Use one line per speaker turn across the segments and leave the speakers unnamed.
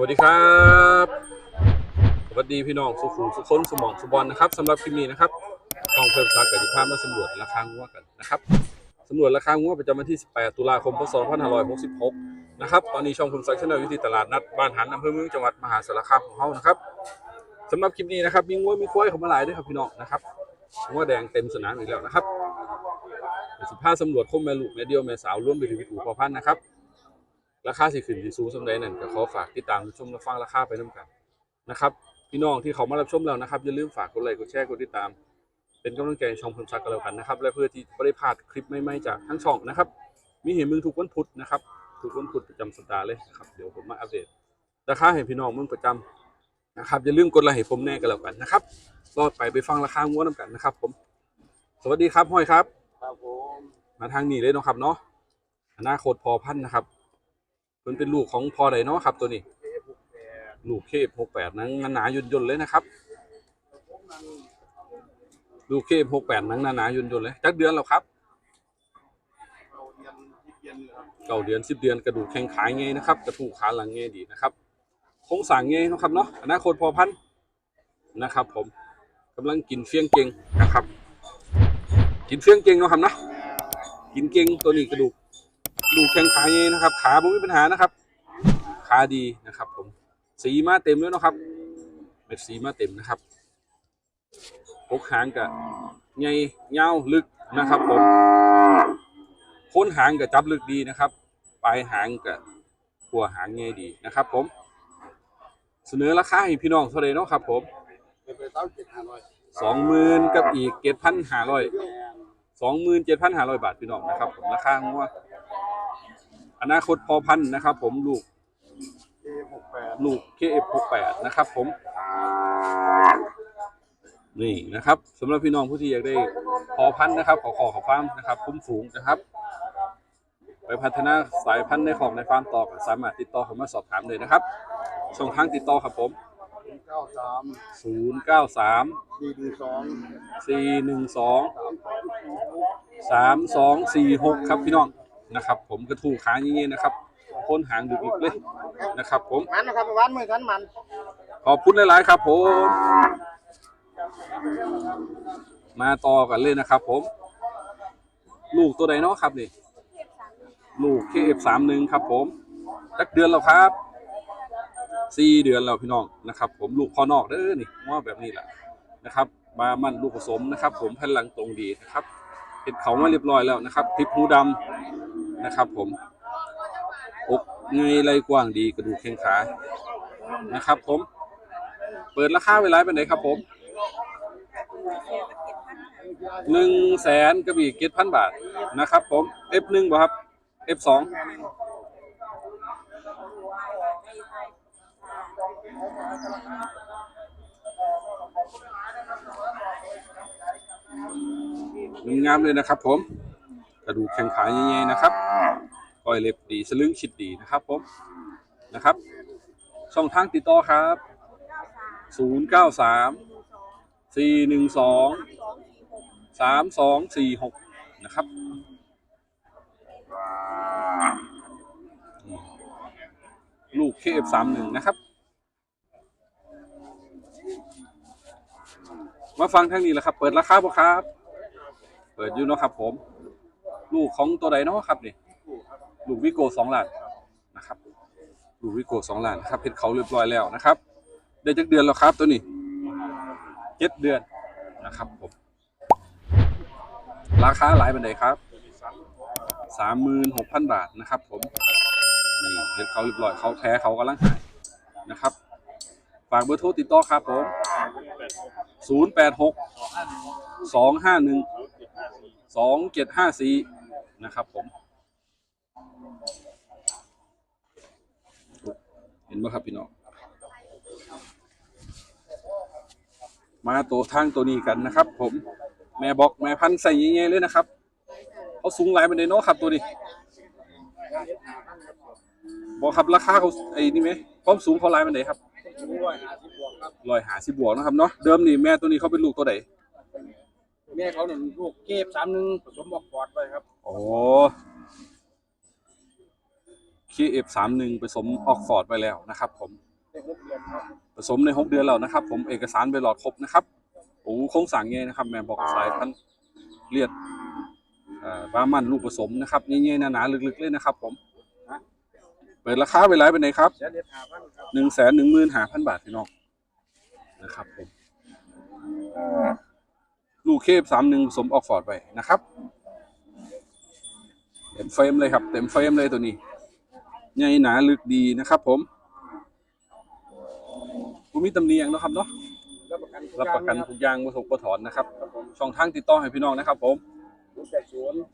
วัสดีครับ สวัสดีพี่น้องสุขุมสุขนสมองสุบอลนะครับสำหรับคลิปนี้นะครับช่องเพิ่มซักกับที่พามาสำรวจราคางัวกันนะครับสำรวจราคางัวประจำวันที่ 18 ตุลาคม พศ 2566 นะครับ ตอนนี้ช่องเพิ่มซักชแนลอยู่ที่ตลาดนัดบ้านหันอำเภอเมืองจังหวัดมหาสารคามของเฮานะครับสำหรับคลิปนี้นะครับมีงัวมีควายเข้ามาหลายด้วยครับพี่น้องนะครับงัวแดงเต็มสนามอีกแล้วนะครับสิบห้าสำรวจคมแม่ลูกแม่เดียวแม่สาวร่วมไปถึงอู่พอพันนะครับ ราคาสิขึ้นสิสูงสำใดนั่นก็ขอฝากติดตามชมและฟังราคาไปน้ำกันนะครับ พี่น้องที่เขามารับชมแล้วนะครับอย่าลืมฝากกดไลค์กดแชร์กดติดตาม เป็นกำลังใจให้ช่องเพิ่มซักกันแล้วกันนะครับ และเพื่อที่ไม่ได้พลาดคลิปใหม่ๆจากทั้งช่องนะครับ มีเห็นมึงทุกวันพุธนะครับทุกวันพุธประจำสัปดาห์เลยนะครับเดี๋ยวผมมาอัปเดตราคาให้พี่น้องมึงประจำนะครับอย่าลืมกดไลค์ให้ผมแน่กันแล้วกันนะครับรอดไปไปฟังราคาง้วน้ำกันนะครับ ผม สวัสดีครับห้อยครับ
ครับผม
มาทางนี้เลยเนาะครับเนาะอนาคตพอพันธุ์นะครับเพิ่นเป็นลูกของพอใดเนาะครับ ตัวนี้ ลูกเคฟหกแปดนังหนาๆยุนยนเลยนะครับ ลูกเคฟหกแปดนังหนาๆยุนยนเลยจักเดือนแล้วครับ
เราเรียนที่า
เดือนสิบเดือนกระดูกแข็งขาเงยนะครับ กระทูกขาหลังเงยดีนะครับโครงสางเงยนะครับเนาะอนาคตพอพันนะครับ ผมกำลังกินเฟี้ยงเก่งนะครับ กินเฟี้ยงเก่งเนาะครับนะกินเก่งตัวนี้กระดูก ดูแข็งขาเงยนะครับ ขาไม่มีปัญหานะครับ ขาดีนะครับ ผมสีมาเต็มแล้วนะครับเม็ดสีมาเต็มนะครับพกหางกับใหญ่ยาวลึกนะครับผมโค้นหางกับจับลึกดีนะครับ ปลายหางกับหัวหางใหญ่ดีนะครับ ผม เสนอราคาให้พี่น้องเท่าไรเนาะครับ ผมสองหมื่นกับอีกเจ็ดพันห้าร้อยสองหมื่นเจ็ดพันห้าร้อยบาทพี่น้องนะครับผมราคางัว อนาคตพอพันธุ์นะครับ ผมลูก
เอฟหกแปด
ลูก KF68 นะครับ ผม นี่นะครับสำหรับพี่น้องผู้ที่อยากได้พอพันธุ์นะครับ ขอขอขอฟาร์มนะครับคุ้มฝูงนะครับ ไปพัฒนาสายพันธุ์ในของในฟาร์มต่อก็สามารถติดต่อเข้ามาสอบถามเลยนะครับช่องทางติดต่อครับผม
เก้าสาม
093
สี่หนึ่งสอง
412
สามสองสี่หก
3246ครับพี่น้อง นะครับ ผมกระทูขาอย่างนี้นะครับโคนหางดึกๆเลยนะครับ ผม
มันนะครับไปวันมือกันมัน
ขอบคุณหลายๆครับ ผม มาต่อกันเลยนะครับ ผม ลูกตัวใดเนาะครับนี่ลูก KF31 ครับ ผมสักเดือนแล้วครับสี่เดือนแล้วพี่น้องนะครับ ผมลูกพ่อนอกเด้อนี่ว่าแบบนี้แหละนะครับ มามันลูกผสมนะครับ ผมแผ่นหลังตรงดีนะครับเห็ดเขามาเรียบร้อยแล้วนะครับทิพหูดำนะครับ ผมอกเงยไหลกว้างดีกระดูกแข้งขานะครับ ผม เปิดราคาไว้ไลฟ์เป็นไหนครับ ผมหนึ่งแสนกระบี่เจ็ดพันบาทนะครับ ผม F หนึ่งบ่ครับ F สอง งามเลยนะครับผมกระดูกแข็งขาเย่ๆนะครับก้อยเล็บดีสลึงชิดดีนะครับผมนะครับ ช่องทางติดต่อครับศูนย์เก้าสามสี่หนึ่งสองสามสองสี่หกนะครับลูกเคฟสามหนึ่งนะครับ มาฟังทางนี้แหละครับ เปิดราคาบ่ครับ เปิดอยู่เนาะครับ ผม ลูกของตัวใดเนาะครับนี่ลูกวิโกสองล้านนะครับลูกวิโกสองล้านครับเพชรเขาเรียบร้อยแล้วนะครับ ได้จักเดือนแล้วครับตัวนี้เจ็ดเดือนนะครับผมราคาหลายบันไดครับสามหมื่นหกพันบาทนะครับ ผมนี่เห็นเขาเรียบร้อยเขาแท้เขากำลังหายนะครับฝากเบอร์โทรติดต่อครับผมศูนย์แปดหก สองเจ็ดห้าสี่นะครับผม เห็นไหมครับพี่น้อง มาตัวทางตัวนี้กันนะครับ ผม แม่บอกแม่พันธุ์ใส่ยังไงเลยนะครับเขาสูงหลายเป็นไดเนาะครับตัวนี้ บอกครับราคาเขาไอ้นี่ไหมความสูงเขาหลายเป็นไดครับ
ร้อยหาสิบบวกครับ
ร้อยหาสิบบวกนะครับเนาะเดิมนี่แม่ตัวนี้เขาเป็นลูกตัวไหน
แม่เขาเนี่ยลูกเก็บสามหนึ่งผสมบอกปอดไปครับ
โอ้เค KF31 ผสมออกฟอร์ดไปแล้วนะครับ ผมผสมในหกเดือนแล้วนะครับ ผมเอกสารไปหลอดครบนะครับโอ้โครงสั่งเงี้ยนะครับ แม่บอกสายพันธุ์เลียดเอ่อบามันลูกผสมนะครับเงี้ยๆหนาๆลึกๆเลยนะครับ ผมเปิดราคาไปไลฟ์ไปไหนครับ
เสียเด็ดหาพันครับ
หนึ่งแสนหนึ่งหมื่นห้าพันบาทพี่น้องนะครับผม ลูกเคฟสามหนึ่งผสมออกฟอร์ดไปนะครับเต็มเฟรมเลยครับ เต็มเฟรมเลยตัวนี้ใหญ่หนาลึกดีนะครับผมผู้มีตำเนียงเนาะครับเนาะ
รับประกันทุ
รับประกัน
อย่า
ทุกอย่างบ่ถูกบ่ถอนนะครับ
งครับผม
ช่องทางติดต่อให้พี่น้องนะครับ ผม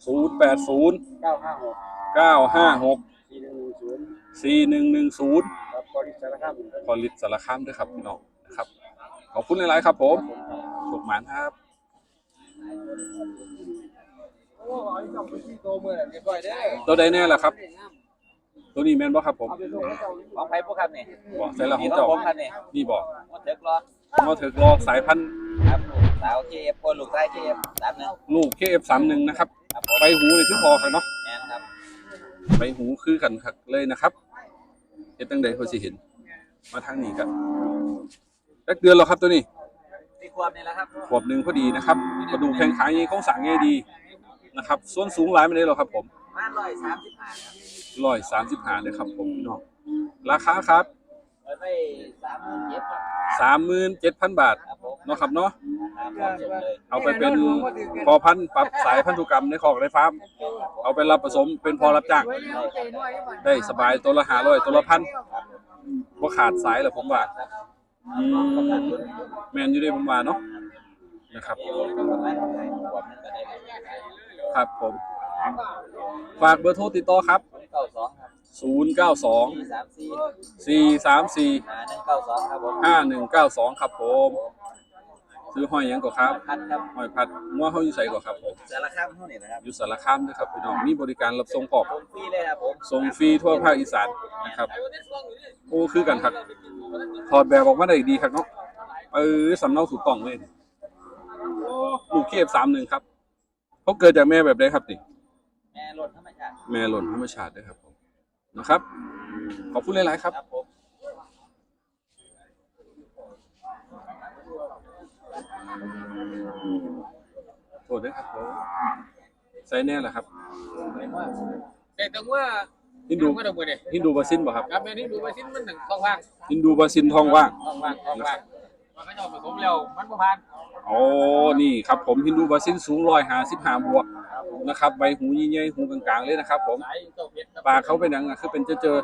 ศูนย์แปดศูนย์
080
เก้าห้าหก
956
สี่หนึ่งหนึ่งศูนย์
4110
ครับบริษัทนะครับ
พอลิตสารคามด้วยครับพี่น้องนะครับ ขอบคุณหลาย ๆ ครับผมโชคหมานครับ
ตเมื่อเรียบร้อยเด้อ
ตัวใดแน่ล่ะครับ ตัวนี้แม่นบ่ครับผม
เอาไปส่งให้เจ้า
ของไผ่พวกครับนี่
บ่ใส่ละข
มี
อง
ของ
เจ้า
ผมครับนี่
นี่บ่
หมดเด็กรอ
มาถึกรอสายพันธุ์
ครับสาวเคเอฟคนลูกชายเคเอฟสามหนึ่ง
ลูก KF31 นะครับ
ครับผม
ใบหูนี่คือพอครับเนาะ
แมนครับ
ใบหูคือกันครับเลยนะครับเฮ็ดจังได๋เพิ่นสิเห็น มาทางนี้กันจักเดือนแล้วครับตัวนี้
ที่ควบนี่แหละครับ
ขวบหนึ่งพอดีนะครับกระดูกแข้งขายังคงสั่งง่ายดีนะครับ ส่วนสูงหลายไม่ได้หรอกครับผม
มาร้อยสามสิบห้าครับ
ร้อยสามสิบห้าเลยครับผมพี่น้องราคาครับ
เปิดไปสามหมื่นเจ็ดครับ
สามหมื่นเจ็ดพันบาท
ครับผม
เนาะครับเนาะ
ครับผมส่งเลย
เอาไปเป็นพอพันธุ์ปรับสายพันธุกรรมในคอกในฟาร์มเอาไปรับผสมเป็นพอรับจ้างได้สบายตัวละห้าร้อยตัวละพันว่าขาดสายหรอผมว่า อืมแมนอยู่ได้ผมว่าเนาะนะครับ
เอวประมาณขวบนึงก็ได้เลย
ครับผม ฝากเบอร์โทรติดต่อครับ
เก้าสองครับ
092
สี่สามสี่
434
ห้าหนึ่งเก้าสองครับผม
5192 ครับผม ซื้อห้อยหยังก่อครับ
พัดครับ
ห้อยพัดงัวเฮาอยู่ไสก่อครับผม
สารคามเท่านี้นะครับ
อยู่สารคามนะครับพี่น้องมีบริการรับส่งพร้อม
ผมฟรีเลยครับผม
ส่งฟรีทั่วภาคอีสานนะครับโอ้คือกันครับถอดแบบออกมาได้ดีครับเนาะเออสำเนาถูกต้องเลยลูกเคียบสามหนึ่งครับเขาเกิดจากแม่แบบใดครับนี่
แม่รถธรรมชาติ
แม่หล่นธรรมชาติด้วยครับผมนะครับ ขอบคุณหลายๆครับ
ครับผม
โทษด้วยครับผมใส่แน่แหละครับ
แต่ต้องว่า
ฮินดู
ไม่ต้องไปเลย
ฮินดูบาซินบ่ครับ
ครับแม่นี่ดูไปสิ้นมันหนึ่งท้องว่าง
ฮินดูบาซินทองว่าง
ท้องว่างท้องว่างมันก็จะผสมเร็วมันประมาณ
โอ้นี่ครับผมฮินดูบาซินสูงร้อยห้าสิบห้าบวกนะครับใบหูยี่ใหญ่หูกลางๆเลยนะครับ ผม
สายเจ้าเพชร
ปากเขาเป็นหนังอะคือเป็นเจอเจอ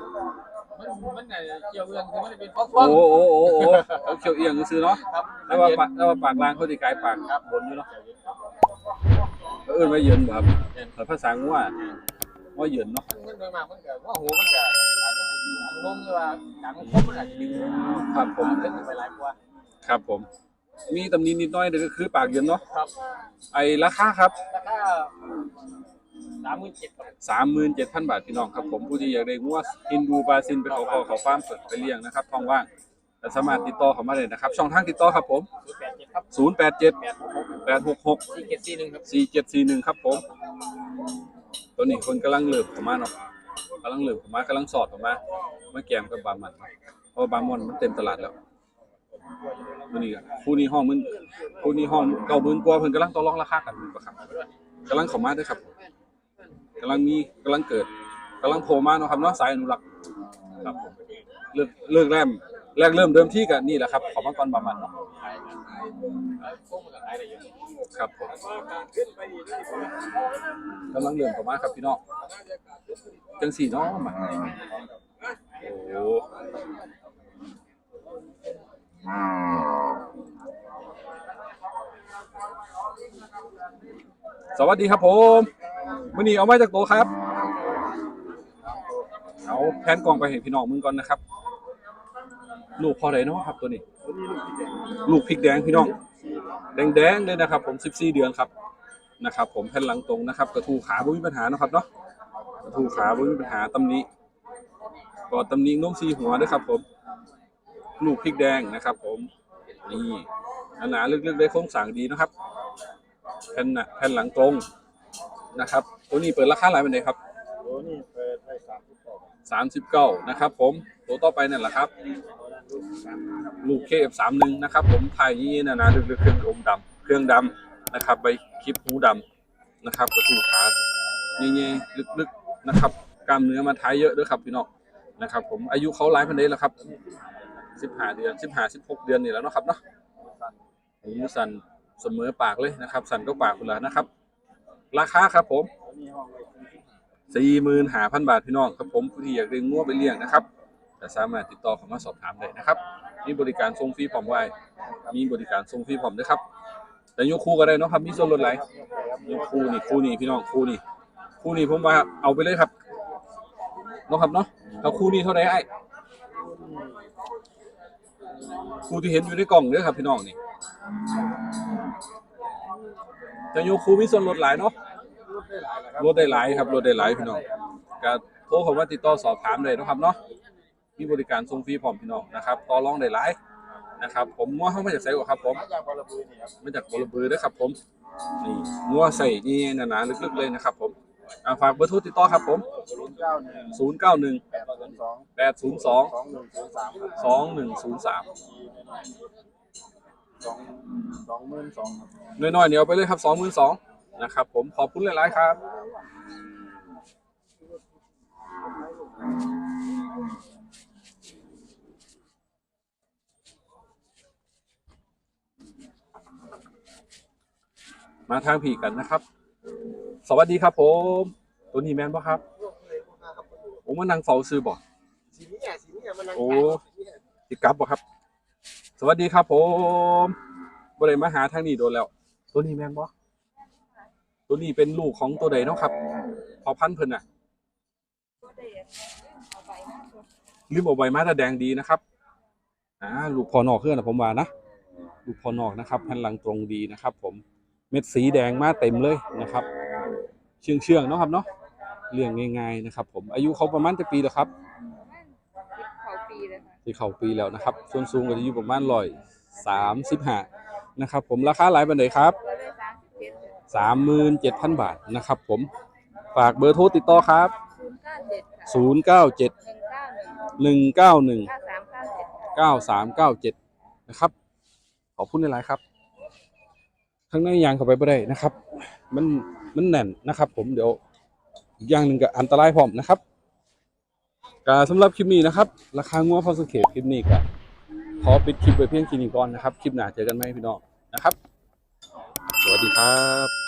มันมันเกี่ยวเรื่องคือมันเป็นฟ้อง
ๆ
ฟ้อง
โอ้โอ้โอ้โอ้เขาเขียวเอียงซื้อๆเนาะ
ครับ
แล้วว่าปากแล้วว่าปากล่างเขาดีกายปากบนอยู่เนาะเขาเอิ้นว่าเหยินบ่ครับแต่ภาษางัวว่าเหยินเนาะ
มันโดยมากมันก็ว่าหูมันก็อาจจะเป็นอันลงหรือว่าหนังคมมันอาจจะดึง
ครับผม
ขึ้นไปหลายกว่า
ครับผม มีตำหนินิดหน้อยเดี๋ยวก็คือปากเหยินเนาะ
ครับ
ไอ้ราคาครับ
ราคา สามหมื่นเจ็ดครับ
สามหมื่นเจ็ดพันบาทพี่น้องครับผมผู้ที่อยากได้งัวฮินดูบราซินไปเขาคอเขาฟาร์มสดไปเลี้ยงนะครับท้องว่างแต่สามารถติดต่อเขามาเลยนะครับ ช่องทางติดต่อครับผม
ศูนย์แปดเจ็ดครับ
087
แปดหกหก
866
สี่เจ็ดสี่หนึ่งครับ
4741 ครับผม ตัวนี้คนกำลังเลิบเข้ามาเนาะกำลังเลิบเข้ามากำลังสอดเข้ามามาแกมกับบามันเพราะว่าบามอนมันเต็มตลาดแล้วตัวนี้ก็คู่นี้ห้องมันคู่นี้ห้องเก้าหมื่นกว่าเพิ่นกำลังต่อรองราคากันอยู่ครับกำลังเข้ามาเด้วยครับ กำลังมีกำลังเกิดกำลังโผล่มาเนาะครับเนาะสายอนุรักษ์ครับผมเลิกเลิกแรมแรกเริ่มเดิมที่กันนี่แหละครับ ขอมาก่อนบามันเนาะ
พวกมันก็ขายได้เยอะ
ครับผมกำลังเริ่มเข้ามาครับพี่น้องจังสี่เน้องมาโอ้สวัสดีครับผม มื่อนี้เอาไม้จากโตะครับ เอาแผนกองไปเห็นพี่น้องมึงก่อนนะครับ ลูกพอไหนเนาะครับตัวนี้ ลูกพริกแดงพี่น้อง แดงๆเลยนะครับ ผม14เดือนครับนะครับ ผมแผ่นหลังตรงนะครับ กระทูขาบ่มีปัญหานะครับเนาะกระทูขาบ่มีปัญหาตำหนี้ก็ตำหนี้นุ่มสีหัวด้วยครับ ผม ลูกพริกแดงนะครับ ผมนี่หนาๆลึกๆได้โค้งสร้างดีนะครับแผ่นหนะแผ่นหลังตรงนะครับ ตัวนี้เปิดราคาหลายเป็นไดครับ
โอ้นี่เปิดได้สามสิบสอง
สามสิบเก้านะครับผมตัวต่อไปนั่นแหละครับ ลูกเคฟสามหนึ่งนะครับ ผมไทยยี่นะนะลึกๆเครื่องอมดำเครื่องดำนะครับใบคลิปหูดำนะครับกระทูขาเงี้ยๆลึกๆนะครับกล้ามเนื้อมาท้ายเยอะด้วยครับพี่น้องนะครับ ผมอายุเขาหลายพันเดแล้วครับสิบห้าเดือนสิบห้าสิบหกเดือนนี่แล้วเนาะครับเนาะหูสันเสมอปากเลยนะครับ สันก็ปากคุณละนะครับ ราคาครับผม สี่หมื่นห้าพันบาทพี่น้องครับผมผู้ที่อยากเลี้ยงงัวไปเลี้ยงนะครับจะสามารถติดต่อเข้ามาสอบถามได้นะครับ มีบริการส่งฟรีพร้อมไว้มีบริการส่งฟรีพร้อมด้ครับแต่ยกคู่ก็ได้เนาะครับ มีส่วนลดหลายยกคู่นี่คู่นี่พี่น้องคู่นี่คู่นี่ผมว่าเอาไปเลยครับเนาะครับเนาะเอาคู่นี้เท่าไหร่ไอ้คู่ที่เห็นอยู่ในกล่องเด้อครับพี่น้องนี่แต่ยกคู่มีส่วนลดหลายเนาะ ลดได้หลายครับลดได้หลายพี่น้องก็โทรเข้ามาติดต่อสอบถามเลยเนาะครับเนาะมีบริการส่งฟรีพร้อมพี่น้องนะครับต่อรองได้หลายนะครับ ผมงัวเข้ามาจากไสกว่าครับ ผม
มาจากบอลบือนี่ครับ
มาจากบรบือเด้อครับ ผมนี่งัวใส่นี่หนาๆลึกๆเลยนะครับ ผมอ่าฝากเบอร์โทรติดต่อครับ ผม
ศูนย์เก้าหนึ่ง
091
แปดศูนย์สอง
802
สองหนึ่งศูนย์สามครับ
2103
สองสองหมื่นสองครับ
น้อยๆเนี่ยเอาไปเลยครับ22,000นะครับ ผมขอบคุณหลายๆครับมาทางผีกันนะครับ สวัสดีครับผม ตัวนี้แมนปะครับ ผมมานั่งเฝ้าซื้อบ่
สีนี้อะสีนี้อะมันนั่ง
โอ้
ขายสีนี้อะ
ติดกลับบ่ครับ สวัสดีครับผมบ่ได้มาหาทางนี้โดนแล้ว ตัวนี้แมนบ่ ตัวนี้เป็นลูกของตัวใดเนาะครับพอพันธุ์เพิ่นน่ะลืมเอาใบมาแต่แดงดีนะครับอ่าลูกพอนอกเครื่องนะผมว่านะลูกพอนอกนะครับแผ่นหลังตรงดีนะครับ ผมเม็ดสีแดงมาเต็มเลยนะครับ เชื่องเชื่องๆเนาะครับเนาะเลี้ยงง่ายๆนะครับ ผมอายุเขาประมาณจะปีแล้วครับ
เขาปีเลยค่ะ
ที่เข้าปีแล้วนะครับส่วนสูงก็จะอยู่ประมาณร้อยสามสิบห้านะครับ ผมราคาหลายปันไดครับ
เราได้สามสิบเจ็ด
สามหมื่นเจ็ดพันบาทนะครับผมฝากเบอร์โทรติดต่อครับ
ศูนย์เก้าเจ็ดค่ะ
ศูนย์เก้าเจ็ด
หนึ่งเก้าหนึ่ง
หนึ่งเก้าหนึ่ง
เก้าสามเก้าเจ็ด
เก้าสามเก้าเจ็ดนะครับ ขอบคุณหลายๆครับข้างในยางเข้าไปไม่ได้นะครับ มันมันแน่นนะครับ ผมเดี๋ยวอีกอย่างหนึ่งก็อันตรายพร้อมนะครับก็สำหรับคลิปนี้นะครับ ราคางัวพอสังเกตคลิปนี้ก็ขอปิดคลิปไว้เพียงแค่นี้ก่อนนะครับ คลิปหน้าเจอกันไหมพี่น้องนะครับ สวัสดีครับ